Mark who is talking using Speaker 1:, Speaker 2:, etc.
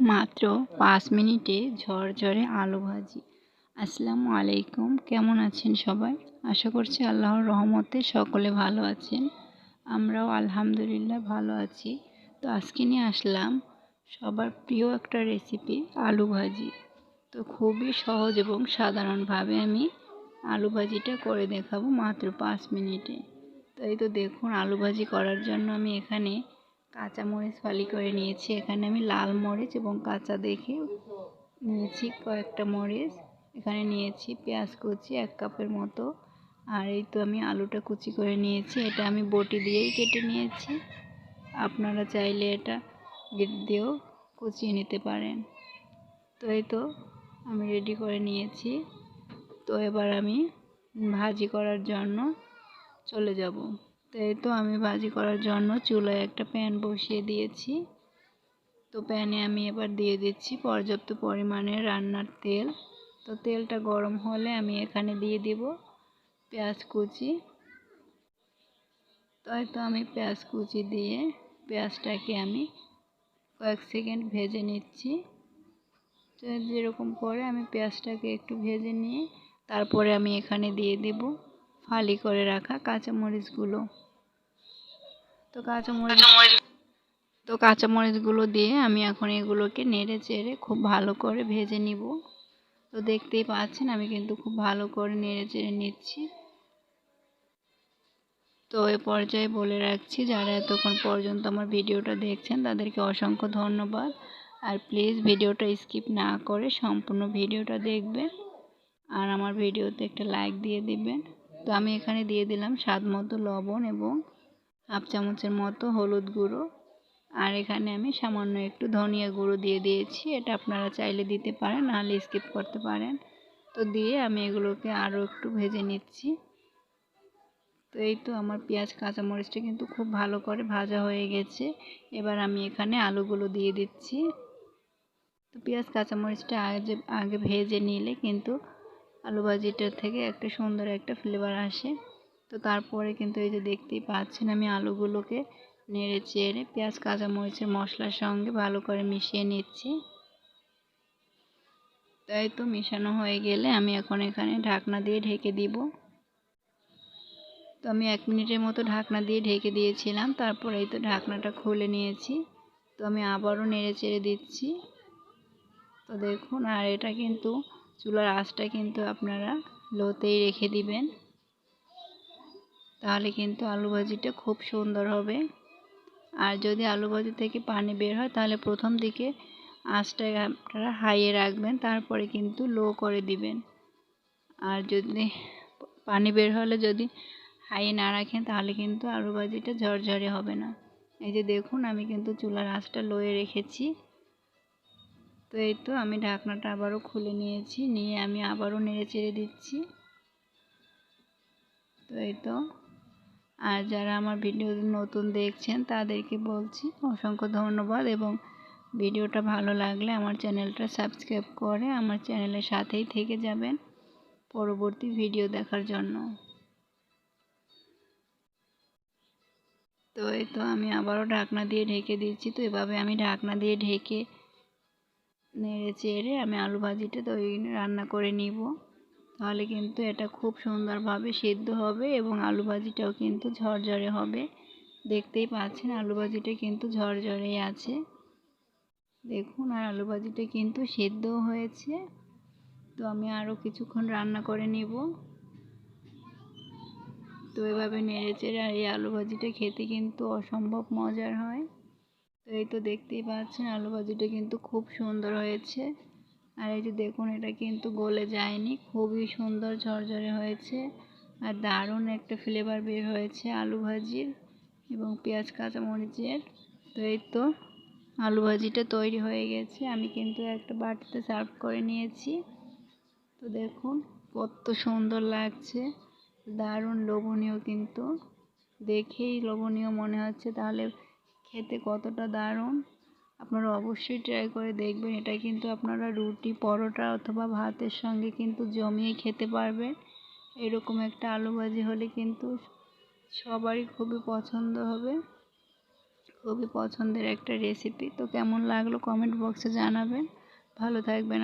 Speaker 1: মাত্র পাঁচ মিনিটে ঝরঝরে আলু ভাজি। আসসালামু আলাইকুম, কেমন আছেন সবাই? আশা করছি আল্লাহর রহমতে সকলে ভালো আছেন। আমরাও আলহামদুলিল্লাহ ভালো আছি। তো আজকে নিয়ে আসলাম সবার প্রিয় একটা রেসিপি আলু ভাজি। তো খুবই সহজ এবং সাধারণভাবে আমি আলু ভাজিটা করে দেখাবো মাত্র পাঁচ মিনিটে। তাই তো দেখুন, আলু ভাজি করার জন্য আমি এখানে কাঁচা মরিচ ফালি করে নিয়েছি। এখানে আমি লাল মরিচ এবং কাঁচা দেখে নিয়েছি কয়েকটা মরিচ। এখানে নিয়েছি পেঁয়াজ কুচি এক কাপের মতো। আর এই তো আমি আলুটা কুচি করে নিয়েছি। এটা আমি বটি দিয়েই কেটে নিয়েছি। আপনারা চাইলে এটা গেট দিয়েও কুচিয়ে নিতে পারেন। তো এই তো আমি রেডি করে নিয়েছি। তো এবার আমি ভাজি করার জন্য চলে যাব। তো এই তো আমি ভাজি করার জন্য চুলায় একটা প্যান বসিয়ে দিয়েছি। তো প্যানে আমি এবার দিয়ে দিচ্ছি পর্যাপ্ত পরিমাণে রান্নার তেল। তো তেলটা গরম হলে আমি এখানে দিয়ে দিব পেঁয়াজ কুচি। তো আমি পেঁয়াজ কুচি দিয়ে পেঁয়াজটাকে আমি কয়েক সেকেন্ড ভেজে নিচ্ছি। তো যেরকম করে আমি পেঁয়াজটাকে একটু ভেজে নিয়ে তারপরে আমি এখানে দিয়ে দেব ফালি করে রাখা কাঁচামরিচগুলো। তো কাঁচামরিচ তো কাঁচামরিচগুলো দিয়ে আমি এখন এগুলোকে নেড়ে চেড়ে খুব ভালো করে ভেজে নিব। তো দেখতেই পাচ্ছেন আমি কিন্তু খুব ভালো করে নেড়ে চেড়ে নিচ্ছি। তো এ পর্যায়ে বলে রাখছি যারা এতক্ষণ পর্যন্ত আমার ভিডিওটা দেখছেন তাদেরকে অসংখ্য ধন্যবাদ। আর প্লিজ ভিডিওটা স্কিপ না করে সম্পূর্ণ ভিডিওটা দেখবেন। আর আমার ভিডিওতে একটা লাইক দিয়ে দিবেন। তো আমি এখানে দিয়ে দিলাম স্বাদ মতো লবণ এবং হাফ চামচের মতো হলুদ গুঁড়ো। আর এখানে আমি সামান্য একটু ধনিয়া গুঁড়ো দিয়ে দিয়েছি। এটা আপনারা চাইলে দিতে পারেন, নাহলে স্কিপ করতে পারেন। তো দিয়ে আমি এগুলোকে আরও একটু ভেজে নিচ্ছি। তো এই তো আমার পেঁয়াজ, কাঁচামরিচটা কিন্তু খুব ভালো করে ভাজা হয়ে গেছে। এবার আমি এখানে আলুগুলো দিয়ে দিচ্ছি। তো পেঁয়াজ, কাঁচামরিচটা আগে আগে ভেজে নিলে কিন্তু আলু ভাজিটার থেকে একটা সুন্দর একটা ফ্লেভার আসে। তো তারপরে কিন্তু এই যে দেখতেই পাচ্ছেন আমি আলুগুলোকে নেড়ে চেড়ে পেঁয়াজ, কাঁচামরিচের মশলার সঙ্গে ভালো করে মিশিয়ে নিচ্ছি। তাই তো মেশানো হয়ে গেলে আমি এখন এখানে ঢাকনা দিয়ে ঢেকে দিব। তো আমি এক মিনিটের মতো ঢাকনা দিয়ে ঢেকে দিয়েছিলাম, তারপরে এই তো ঢাকনাটা খুলে নিয়েছি। তো আমি আবারও নেড়ে চেড়ে দিচ্ছি। তো দেখুন, আর এটা কিন্তু চুলার আঁচটা কিন্তু আপনারা লোতেই রেখে দিবেন। তাহলে কিন্তু আলু ভাজিটা খুব সুন্দর হবে। আর যদি আলু ভাজি থেকে পানি বের হয়, তাহলে প্রথম দিকে আঁচটা আপনারা হাইয়ে রাখবেন, তারপরে কিন্তু লো করে দিবেন। আর যদি পানি বের হলে যদি হাইয়ে না রাখেন, তাহলে কিন্তু আলু ভাজিটা ঝরঝরে হবে না। এই যে দেখুন, আমি কিন্তু চুলার আঁচটা লোয়ে রেখেছি। তো এই তো আমি ঢাকনাটা আবারও খুলে নিয়েছি, নিয়ে আমি আবারও নেড়ে চেড়ে দিচ্ছি। তো এই তো, আর যারা আমার ভিডিও নতুন দেখছেন তাদেরকে বলছি অসংখ্য ধন্যবাদ এবং ভিডিওটা ভালো লাগলে আমার চ্যানেলটা সাবস্ক্রাইব করে আমার চ্যানেলের সাথেই থেকে যাবেন পরবর্তী ভিডিও দেখার জন্য। তো এই তো আমি আবারও ঢাকনা দিয়ে ঢেকে দিচ্ছি, তো এভাবে আমি ঢাকনা দিয়ে ঢেকে নেড়ে চেড়ে আমি আলু ভাজিটা তৈরি রান্না করে নিব। তাহলে কিন্তু এটা খুব সুন্দরভাবে সিদ্ধ হবে এবং আলু ভাজিটাও কিন্তু ঝরঝরে হবে। দেখতেই পাচ্ছেন আলু ভাজিটা কিন্তু ঝরঝরেই আছে। দেখুন, আর আলু ভাজিটা কিন্তু সিদ্ধও হয়েছে। তো আমি আরও কিছুক্ষণ রান্না করে নিব। তো এভাবে নেড়ে চেড়ে আর এই আলু ভাজিটা খেতে কিন্তু অসম্ভব মজার হয়। তো এই তো দেখতেই পাচ্ছেন, আলু ভাজিটা কিন্তু খুব সুন্দর হয়েছে। আর এই যে দেখুন, এটা কিন্তু গলে যায়নি, খুবই সুন্দর ঝরঝরে হয়েছে। আর দারুণ একটা ফ্লেভার বের হয়েছে আলু ভাজির এবং পেঁয়াজ কাঁচামরিচের। তো এই তো আলু ভাজিটা তৈরি হয়ে গেছে, আমি কিন্তু একটা বাটিতে সার্ভ করে নিয়েছি। তো দেখুন, কত সুন্দর লাগছে, দারুণ লোভনীয় কিন্তু। দেখেই লোভনীয় মনে হচ্ছে, তাহলে খেতে কতটা দারুণ, আপনারা অবশ্যই ট্রাই করে দেখবেন। এটা কিন্তু আপনারা রুটি, পরোটা অথবা ভাতের সঙ্গে কিন্তু জমিয়ে খেতে পারবেন। এরকম একটা আলু ভাজি হলে কিন্তু সবারই খুবই পছন্দ হবে। খুবই পছন্দের একটা রেসিপি তো কেমন লাগল কমেন্ট বক্সে জানাবেন। ভালো থাকবেন